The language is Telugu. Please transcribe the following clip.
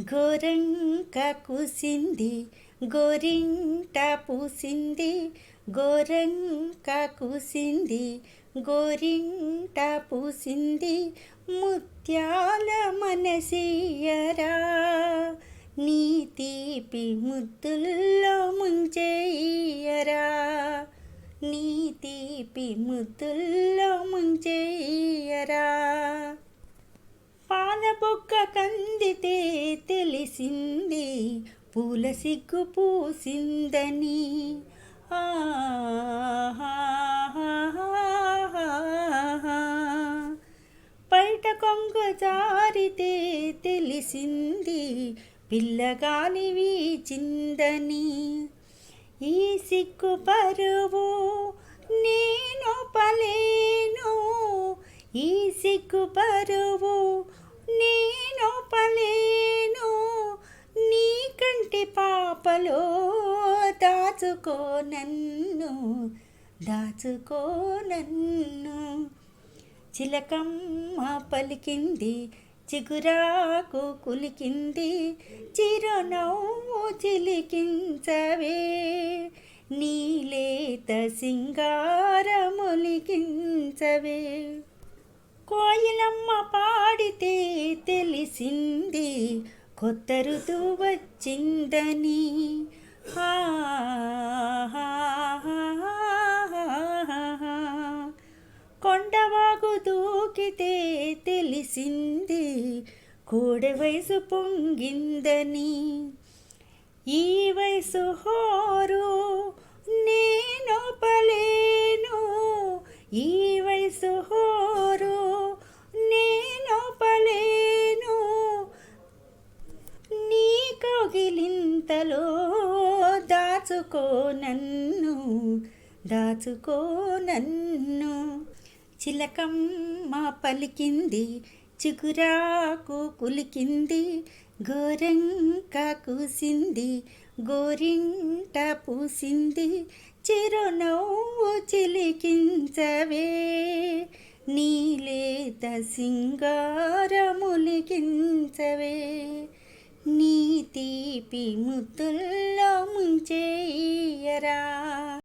గోరంక కుసింది గోరింట పూసింది గోరంక కుసింది గోరింట పూసింది ముత్యాల మనసీయరా. నీ తీపి ముద్దుల్లో ముంచేయరా నీ తీపి ముద్దుల్లో తెలిసింది పూల సిగ్గు పూసిందని. బయట కొంగ జారితే తెలిసింది పిల్లగాలి వీచిందని. ఈ సిగ్గు పరువు నేను పలేను ఈ సిగ్గు పరువు దాచుకో నన్ను దాచుకో నన్ను. చిలకమ్మ పలికింది చిగురాకు కులికింది చిరునవ్వు చిలికించవే. నీలేత సింగారములికించవే కోయిలమ్మ పాడితే తెలిసింది కొత్త ఋతువు వచ్చిందని. వాగు దూకితే తెలిసింది. కోడె వయసు పొంగిందని. ఈ వయసు హోరు నేను పలేను ఈ వయసు హోరు నేను పలేను నీ కౌగిలింతలో దాచుకో నన్ను దాచుకో నన్ను. చిలకమ్మ పలికింది చిగురాకు కులికింది గోరంక కూసింది గోరింట పూసింది చిరునవ్వు చిలికించవే నీలేత సింగారములికించవే నీ తీపి ముద్దుల్లో